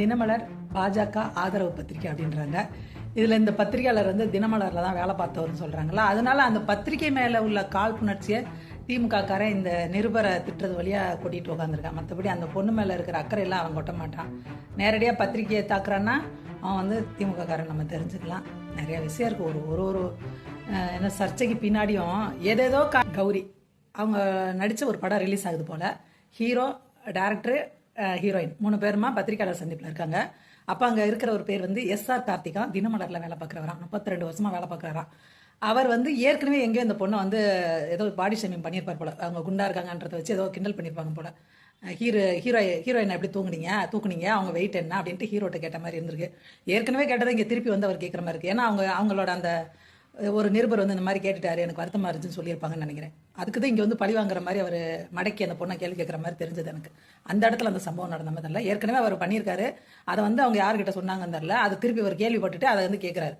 தினமலர் பாஜக ஆதரவு பத்திரிக்கை அப்படின்றாங்க. இதில் இந்த பத்திரிகையாளர் வந்து தினமலரில் தான் வேலை பார்த்தவர்னு சொல்கிறாங்களா அதனால அந்த பத்திரிகை மேலே உள்ள காழ்ப்புணர்ச்சியை திமுகக்காரன் இந்த நிருபரை திட்டுறது வழியாக கொட்டிட்டு உட்காந்துருக்கான் மற்றபடி அந்த பொண்ணு மேலே இருக்கிற அக்கறை எல்லாம் அவன் கொட்ட மாட்டான். நேரடியாக பத்திரிகையை தாக்குறான்னா அவன் வந்து திமுகக்காரன் நம்ம தெரிஞ்சுக்கலாம். நிறைய விஷயம் இருக்குது ஒரு ஒரு ஒரு என்ன சர்ச்சைக்கு பின்னாடியும் ஏதேதோ கௌரி அவங்க நடித்த ஒரு படம் ரிலீஸ் ஆகுது போல். ஹீரோ டேரக்டரு ஹீரோயின் மூணு பேருமா பத்திரிக்கையாளர் சந்திப்பில் இருக்காங்க. அப்போ அங்கே இருக்கிற ஒரு பேர் வந்து எஸ்ஆர் கார்த்திகா. தினமலரில் வேலை பார்க்குறவராம் முப்பத்தி ரெண்டு வருஷமாக வேலை பார்க்குறாராம் அவர் வந்து ஏற்கனவே எங்கேயோ இந்த பொண்ணை வந்து ஏதோ பாடி ஷேமிங் பண்ணியிருப்பார் போல. அவங்க குண்டா இருக்காங்கன்றத வச்சு ஏதோ கிண்டல் பண்ணியிருப்பாங்க போல. ஹீரோ ஹீரோ ஹீரோயினை எப்படி தூங்குனீங்க? தூக்குனீங்க? அவங்க வெயிட் என்ன? அப்படின்ட்டு ஹீரோட்ட கேட்ட மாதிரி இருந்திருக்கு. ஏற்கனவே கேட்டதை இங்கே திருப்பி வந்து அவர் கேட்குற மாதிரி இருக்கு. ஏன்னா அவங்க அவங்களோட அந்த ஒரு நிருபர் வந்து இந்த மாதிரி கேட்டுட்டாரு எனக்கு வருத்தமாக இருந்துச்சுன்னு சொல்லியிருப்பாங்கன்னு நினைக்கிறேன். அதுக்கு தான் இங்கே வந்து பழி வாங்குற மாதிரி அவர் மடக்கி அந்த பொண்ணை கேள்வி கேட்குற மாதிரி தெரிஞ்சது எனக்கு. அந்த இடத்துல அந்த சம்பவம் நடந்த மாதிரி தெரியல ஏற்கனவே அவர் பண்ணியிருக்காரு. அதை வந்து அவங்க யார்கிட்ட சொன்னாங்கன்னு தெரில. அதை திருப்பி அவர் கேள்விப்பட்டுட்டு அதை வந்து கேட்குறாரு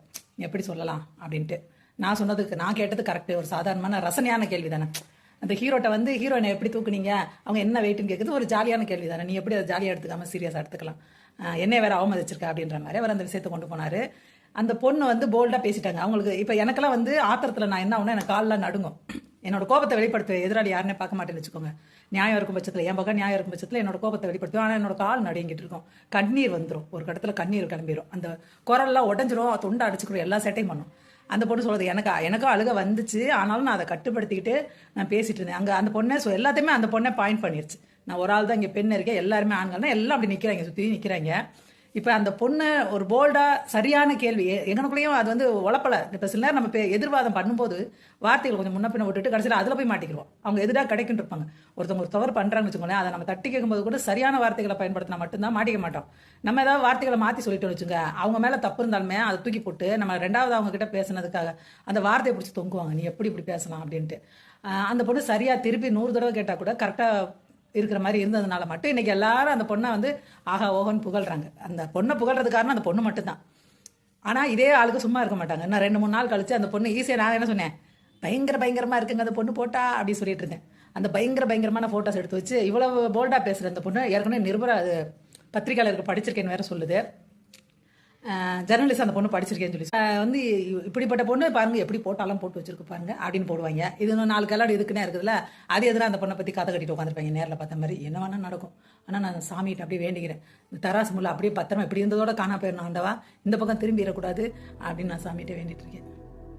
எப்படி சொல்லலாம் அப்படின்ட்டு. நான் சொன்னதுக்கு நான் கேட்டது கரெக்ட் ஒரு சாதாரணமான ரசனையான கேள்வி தானே அந்த ஹீரோட்ட வந்து ஹீரோயினை எப்படி தூக்குனீங்க? அவங்க என்ன வெயிட்னு கேட்குறது ஒரு ஜாலியான கேள்வி தானே நீ எப்படி அதை ஜாலியாக எடுத்துக்காம சீரியஸாக எடுத்துக்கலாம்? என்னை என்ன வேற அவமதிச்சிருக்கா? அப்படின்ற மாதிரி அவர் அந்த விஷயத்தை கொண்டு போனார். அந்த பொண்ணு வந்து போல்டாக பேசிட்டாங்க. அவங்களுக்கு இப்போ எனக்கெல்லாம் வந்து ஆத்திரத்தில் நான் என்ன ஆகுனா எனக்கு காலில் நடுங்கும். என்னோட கோபத்தை வெளிப்படுத்துவேன் எதிராளி யாருன்னே பார்க்க மாட்டேன்னு வச்சுக்கோங்க. நியாயம் இருக்கும் பட்சத்தில் என் பக்கம் நியாயம் இருக்கும் பட்சத்தில் என்னோட கோபத்தை வெளிப்படுத்துவேன். ஆனால் என்னோட கால் நடுங்கிட்டு இருக்கும். கண்ணீர் வந்துடும் ஒரு கடத்துல கண்ணீர் கிளம்பிடும் அந்த குரல்லாம் உடஞ்சிரும். தொண்டை அடிச்சுக்கிறோம் எல்லா சேட்டையும் பண்ணும். அந்த பொண்ணு சொல்றது எனக்கு எனக்கும் அழுக வந்துச்சு. ஆனாலும் நான் அதை கட்டுப்படுத்திக்கிட்டு நான் பேசிட்டு இருந்தேன். அங்கே அந்த பொண்ணே சொ எல்லாத்தையுமே அந்த பொண்ணை பாயிண்ட் பண்ணிருச்சு. நான் ஒரு ஆள் தான் இங்கே பெண் இருக்கேன். எல்லாருமே ஆண்கள்னா எல்லாம் அப்படி நிற்கிறாங்க சுற்றி நிற்கிறாங்க இப்போ அந்த பொண்ணு ஒரு போல்டாக சரியான கேள்வி. எங்கனுக்குள்ளேயும் அது வந்து உழப்பலை. இப்போ சில நேரம் நம்ம எதிர்வாதம் பண்ணும்போது வார்த்தைகள் கொஞ்சம் முன்ன பின்ன விட்டுட்டு கடைசியில் அதில் போய் மாட்டிக்கிறோம் அவங்க எதிராக கிடைக்கும் இருப்பாங்க. ஒருத்தவங்க ஒரு தவறு பண்ணுறாங்கன்னு வச்சுக்கோங்களேன் அதை நம்ம தட்டி கேட்கும்போது கூட சரியான வார்த்தைகளை பயன்படுத்தினா மட்டும்தான் மாட்டிக்க மாட்டோம். நம்ம ஏதாவது வார்த்தைகளை மாற்றி சொல்லிட்டோம்னு வச்சுங்க அவங்க மேலே தப்பு இருந்தாலுமே அதை தூக்கி போட்டு நம்ம ரெண்டாவது அவங்க கிட்ட பேசுனதுக்காக அந்த வார்த்தையை பிடிச்சி தொங்குவாங்க. நீ எப்படி இப்படி பேசலாம்? அப்படின்ட்டு. அந்த பொண்ணு சரியாக திருப்பி நூறு தடவை கேட்டால் கூட கரெக்டாக இருக்கிற மாதிரி இருந்ததுனால மட்டும் இன்றைக்கி எல்லாரும் அந்த பொண்ணை வந்து ஆஹா ஓஹோன்னு புகழ்கிறாங்க அந்த பொண்ணை புகழ்றது காரணம் அந்த பொண்ணு மட்டும்தான். ஆனால் இதே ஆளுக்கு சும்மா இருக்க மாட்டாங்க. நான் ரெண்டு மூணு நாள் கழித்து அந்த பொண்ணு ஈஸியாக நான் என்ன சொன்னேன்? பயங்கர பயங்கரமாக இருக்குங்க அந்த பொண்ணு போட்டா அப்படின்னு சொல்லிட்டு இருந்தேன். அந்த பயங்கர பயங்கரமான ஃபோட்டோஸ் எடுத்து வச்சு இவ்வளவு போல்டாக பேசுகிற அந்த பொண்ணு ஏற்கனவே நிருபர அது பத்திரிகையாளருக்கு படிச்சிருக்கேன்னு வேற சொல்லுது. ஜெர்னலிஸ்ட் அந்த பொண்ணு படிச்சிருக்கேன்னு சொல்லி வந்து இப்படிப்பட்ட பொண்ணு பாருங்க எப்படி போட்டாலும் போட்டு வச்சிருக்கு பாருங்க அப்படின்னு போடுவாங்க. இது இன்னும் நாலு கல்லாடு இதுக்குன்னே இருக்குதுல்ல அது எதிராக அந்த பொண்ணை பற்றி கதை கட்டிட்டு உட்காந்துருப்பாங்க நேரில் பார்த்த மாதிரி. என்ன வேணா நடக்கும். ஆனால் நான் சாமிகிட்ட அப்படியே வேண்டிக்கிறேன். இந்த தராசு முல்லை அப்படியே பத்திரமா இப்படி இருந்ததோட காணா போயிடணும் ஆண்டவா. இந்த பக்கம் திரும்பிடக்கூடாது அப்படின்னு நான் சாமிகிட்ட வேண்டிட்டு இருக்கேன்.